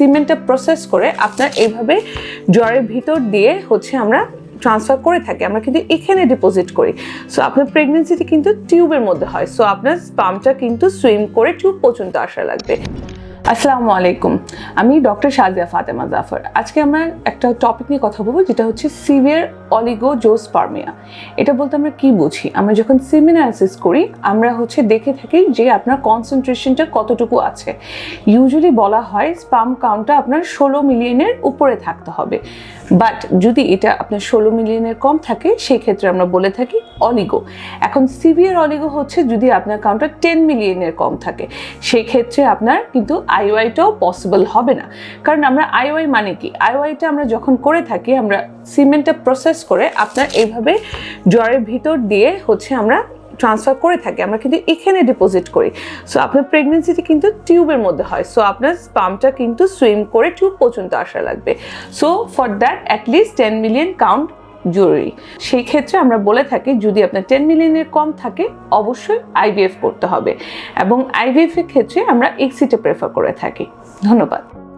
সিমেন্টটা process করে আপনার এইভাবে জ্বরের ভিতর দিয়ে হচ্ছে আমরা ট্রান্সফার করে থাকি, আমরা কিন্তু এখানে ডিপোজিট করি। সো আপনার প্রেগনেন্সিটি কিন্তু টিউবের মধ্যে হয়। সো আপনার স্পামটা কিন্তু সুইম করে টিউব পর্যন্ত আসা লাগবে। আসসালামু আলাইকুম। আমি ডক্টর শাজিয়া ফাতেমা জাফর। আজকে আমরা একটা টপিক নিয়ে কথা বলব, যেটা হচ্ছে সিভিয়ার অলিগোজোস্পার্মিয়া এটা বলতে আমরা কি বুঝি? আমরা যখন সিমিনালাইসিস করি, আমরা হচ্ছে দেখে থাকি যে আপনার কনসেন্ট্রেশনটা কতটুকু আছে। ইউজুয়ালি বলা হয় স্পাম কাউন্টটা আপনার ষোলো মিলিয়নের উপরে থাকতে হবে। বাট যদি এটা আপনার ষোলো মিলিয়নের কম থাকে সেই ক্ষেত্রে আমরা বলে থাকি অলিগো এখন সিভিয়ার অলিগো হচ্ছে যদি আপনার কাউন্টটা টেন মিলিয়নের কম থাকে সেই ক্ষেত্রে আপনার কিন্তু আইওআইটাও পসিবল হবে না। কারণ আমরা আইওআই মানে কি? আইওআইটা আমরা যখন করে থাকি, আমরা সিমেন্টটা প্রসেস করে আপনার এইভাবে জ্বরের ভিতর দিয়ে হচ্ছে আমরা ট্রান্সফার করে থাকি। আমরা কিন্তু এখানে ডিপোজিট করি। সো আপনার প্রেগনেন্সিটি কিন্তু টিউবের মধ্যে হয়। সো আপনার স্পামটা কিন্তু সুইম করে টিউব পর্যন্ত আসা লাগবে। So for that at least ten million count জরুরি। সেই ক্ষেত্রে আমরা বলে থাকি, যদি আপনার টেন মিলিয়নের কম থাকে, অবশ্যই আইভিএফ করতে হবে। এবং আইভিএফ এর ক্ষেত্রে আমরা এক্সিটে প্রেফার করে থাকি। ধন্যবাদ।